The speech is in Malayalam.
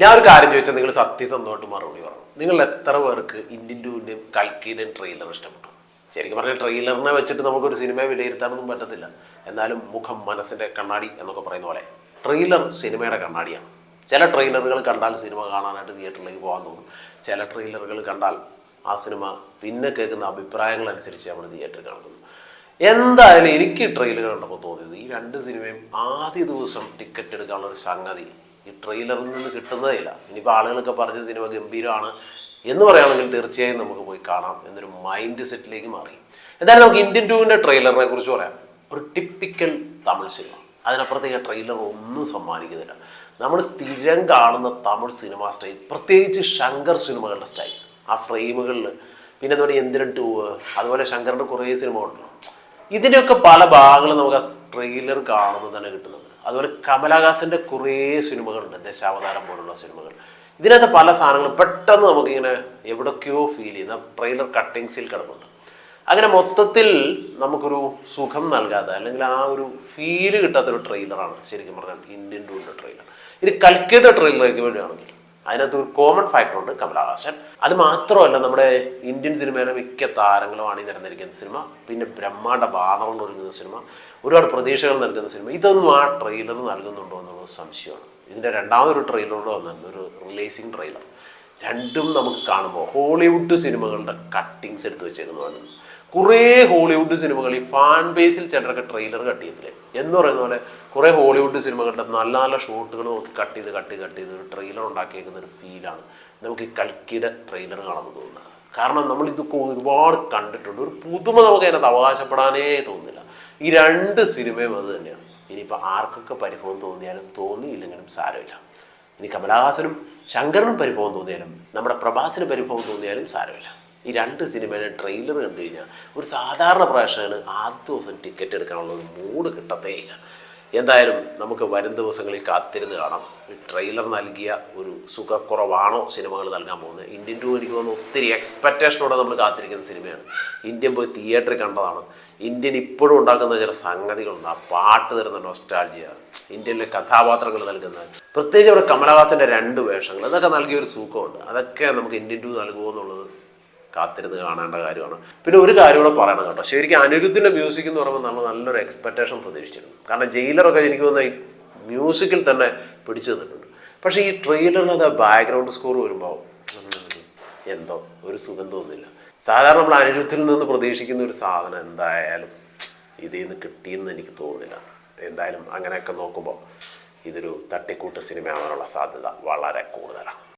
ഞാൻ ഒരു കാര്യം ചോദിച്ചാൽ നിങ്ങൾ സത്യസന്ധമായിട്ട് മറുപടി പറഞ്ഞു നിങ്ങൾ എത്ര പേർക്ക് ഇന്ത്യൻ ടൂവിന്റെയും കൽക്കിയുടെയും ട്രെയിലർ ഇഷ്ടപ്പെട്ടു? ശരിക്കും പറഞ്ഞാൽ ട്രെയിലറിനെ വെച്ചിട്ട് നമുക്കൊരു സിനിമയെ വിലയിരുത്താനൊന്നും പറ്റത്തില്ല. എന്നാലും മുഖം മനസ്സിന്റെ കണ്ണാടി എന്നൊക്കെ പറയുന്ന പോലെ. ട്രെയിലർ സിനിമയുടെ കണ്ണാടിയാണ്. ചില ട്രെയിലറുകൾ കണ്ടാൽ സിനിമ കാണാനായിട്ട് തിയേറ്ററിലേക്ക് പോകാൻ തോന്നും. ചില ട്രെയിലറുകൾ കണ്ടാൽ ആ സിനിമ പിന്നെ കേൾക്കുന്ന അഭിപ്രായങ്ങൾ അനുസരിച്ച് നമ്മൾ തിയേറ്ററിൽ കാണുന്നു എന്തായാലും എനിക്ക് ട്രെയിലർ കണ്ടപ്പോൾ തോന്നിയത് ഈ രണ്ട് സിനിമയും ആദ്യ ദിവസം ടിക്കറ്റ് എടുക്കാനുള്ള ഒരു സംഗതി ഈ ട്രെയിലറിൽ നിന്ന് കിട്ടുന്നതില്ല ഇനിയിപ്പോൾ ആളുകളൊക്കെ പറഞ്ഞ സിനിമ ഗംഭീരമാണ് എന്ന് പറയുകയാണെങ്കിൽ തീർച്ചയായും നമുക്ക് പോയി കാണാം എന്നൊരു മൈൻഡ് സെറ്റിലേക്ക് മാറി. എന്തായാലും നമുക്ക് ഇന്ത്യൻ ടൂവിന്റെ ട്രെയിലറിനെ കുറിച്ച് പറയാം. ഒരു ടിപ്പിക്കൽ തമിഴ് സിനിമ അതിനപ്പുറത്തേക്ക് ട്രെയിലർ ഒന്നും സമ്മാനിക്കുന്നില്ല. നമ്മൾ സ്ഥിരം കാണുന്ന തമിഴ് സിനിമ സ്റ്റൈൽ പ്രത്യേകിച്ച് ശങ്കർ സിനിമകളുടെ സ്റ്റൈൽ ആ ഫ്രെയിമുകളിൽ പിന്നെ അതുപോലെ എന്തിനൻ എന്തിനും ടൂ അതുപോലെ ശങ്കറിന്റെ കുറേ സിനിമ ഉണ്ടല്ലോ. ഇതിന്റെയൊക്കെ പല ഭാഗങ്ങളും നമുക്ക് ആ ട്രെയിലർ കാണുമ്പോൾ തന്നെ കിട്ടുന്നുണ്ട്. അതുപോലെ കമലഹാസന്റെ കുറേ സിനിമകളുണ്ട് ദശാവതാരം പോലുള്ള സിനിമകൾ. ഇതിനകത്ത് പല സാധനങ്ങളും പെട്ടെന്ന് നമുക്കിങ്ങനെ എവിടൊക്കെയോ ഫീൽ ചെയ്യുന്ന ട്രെയിലർ കട്ടിങ്സിൽ കിടപ്പുണ്ട്. അങ്ങനെ മൊത്തത്തിൽ നമുക്കൊരു സുഖം നൽകാതെ അല്ലെങ്കിൽ ആ ഒരു ഫീൽ കിട്ടാത്തൊരു ട്രെയിലറാണ് ശരിക്കും പറഞ്ഞാൽ ഇന്ത്യൻ ടൂറിന്റെ ട്രെയിലർ ഇനി കൽക്കയുടെ ട്രെയിലറേക്ക് വേണ്ടിയാണെങ്കിൽ അതിനകത്ത് ഒരു കോമൺ ഫാക്ടർ ഉണ്ട് കമലഹാസൻ. അത് മാത്രമല്ല നമ്മുടെ ഇന്ത്യൻ സിനിമയിലെ മിക്ക താരങ്ങളും അണിനിരന്നിരിക്കുന്ന സിനിമ പിന്നെ ബ്രഹ്മാണ്ഡ ബാണങ്ങൾ ഒരുങ്ങുന്ന സിനിമ ഒരുപാട് പ്രതീക്ഷകൾ നൽകുന്ന സിനിമ. ഇതൊന്നും ആ ട്രെയിലർ നൽകുന്നുണ്ടോ എന്നുള്ളത് സംശയമാണ്. ഇതിന്റെ രണ്ടാമതൊരു ട്രെയിലറോട് വന്നിരുന്നു ഒരു റിലീസിങ് ട്രെയിലർ രണ്ടും നമുക്ക് കാണുമ്പോൾ ഹോളിവുഡ് സിനിമകളുടെ കട്ടിങ്സ് എടുത്ത് വെച്ചേക്കുന്നതാണ്. കുറേ ഹോളിവുഡ് സിനിമകൾ ഈ ഫാൻ ബേസിൽ ചിലരൊക്കെ ട്രെയിലർ കട്ട് ചെയ്തില്ലേ? എന്ന് പറയുന്ന പോലെ കുറേ ഹോളിവുഡ് സിനിമകളുടെ നല്ല നല്ല ഷോട്ടുകൾ നോക്കി കട്ട് ചെയ്ത് കട്ട് കട്ട് ചെയ്ത് ഒരു ട്രെയിലർ ഉണ്ടാക്കിയേക്കുന്ന ഒരു ഫീലാണ് നമുക്ക് ഈ കൽക്കിയുടെ ട്രെയിലർ കാണുമ്പോൾ തോന്നുന്നത്. കാരണം നമ്മൾ ഇതൊക്കെ ഒരുപാട് കണ്ടിട്ടുണ്ട്. ഒരു പുതുമ നമുക്ക് അതിനകത്ത് അവകാശപ്പെടാനേ തോന്നുന്നില്ല ഈ രണ്ട് സിനിമയും അത് തന്നെയാണ്. ഇനിയിപ്പോൾ ആർക്കൊക്കെ പരിഭവം തോന്നിയാലും തോന്നിയില്ലെങ്കിലും സാരമില്ല. ഇനി കമലഹാസനും ശങ്കറിനും പരിഭവം തോന്നിയാലും നമ്മുടെ പ്രഭാസിന് പരിഭവം തോന്നിയാലും സാരമില്ല. ഈ രണ്ട് സിനിമയുടെ ട്രെയിലർ കണ്ടു കഴിഞ്ഞാൽ ഒരു സാധാരണ പ്രേക്ഷകന് ആദ്യ ദിവസം ടിക്കറ്റ് എടുക്കാനുള്ള ഒരു മൂഡ് കിട്ടത്തേയില്ല എന്തായാലും നമുക്ക് വരും ദിവസങ്ങളിൽ കാത്തിരുന്ന് കാണാം. ട്രെയിലർ നൽകിയ ഒരു സുഖക്കുറവാണോ സിനിമകൾ നൽകാൻ പോകുന്നത്? ഇന്ത്യൻ ടു എനിക്ക് തോന്നുന്നു ഒത്തിരി എക്സ്പെക്റ്റേഷനോടെ നമ്മൾ കാത്തിരിക്കുന്ന സിനിമയാണ്. ഇന്ത്യൻ പോയി തിയേറ്ററിൽ കണ്ടതാണ്. ഇന്ത്യൻ ഇപ്പോഴും ഉണ്ടാക്കുന്ന ചില സംഗതികളുണ്ട്. ആ പാട്ട് തരുന്ന നോസ്റ്റാൾജിയ ഇന്ത്യയിലെ കഥാപാത്രങ്ങൾ നൽകുന്ന പ്രത്യേകിച്ച് അവിടെ കമലഹാസന്റെ രണ്ട് വേഷങ്ങൾ അതൊക്കെ നൽകിയ ഒരു സുഖമുണ്ട്. അതൊക്കെ നമുക്ക് ഇന്ത്യൻ ടു നൽകുമോ എന്നുള്ളത് കാത്തിരുന്ന് കാണേണ്ട കാര്യമാണ്. പിന്നെ ഒരു കാര്യം കൂടെ പറയണം കേട്ടോ. ശരിക്കും അനിരുദ്ധിന്റെ മ്യൂസിക് എന്ന് പറയുമ്പോൾ നമ്മൾ നല്ലൊരു എക്സ്പെക്റ്റേഷൻ പ്രതീക്ഷിച്ചിരുന്നു. കാരണം ജയിലറൊക്കെ എനിക്ക് തോന്നുന്ന മ്യൂസിക്കിൽ തന്നെ പിടിച്ചു തന്നിട്ടുണ്ട് പക്ഷേ ഈ ട്രെയിലറിനകത്ത് ബാക്ക്ഗ്രൗണ്ട് സ്കോർ വരുമ്പോൾ എന്തോ ഒരു സുഖം തോന്നുന്നില്ല സാധാരണ നമ്മൾ അനിരുദ്ധിൽ നിന്ന് പ്രതീക്ഷിക്കുന്ന ഒരു സാധനം എന്തായാലും ഇതിൽ നിന്ന് കിട്ടിയെന്ന് എനിക്ക് തോന്നുന്നില്ല. എന്തായാലും അങ്ങനെയൊക്കെ നോക്കുമ്പോൾ ഇതൊരു തട്ടിക്കൂട്ട് സിനിമയാവാനുള്ള സാധ്യത വളരെ കൂടുതലാണ്.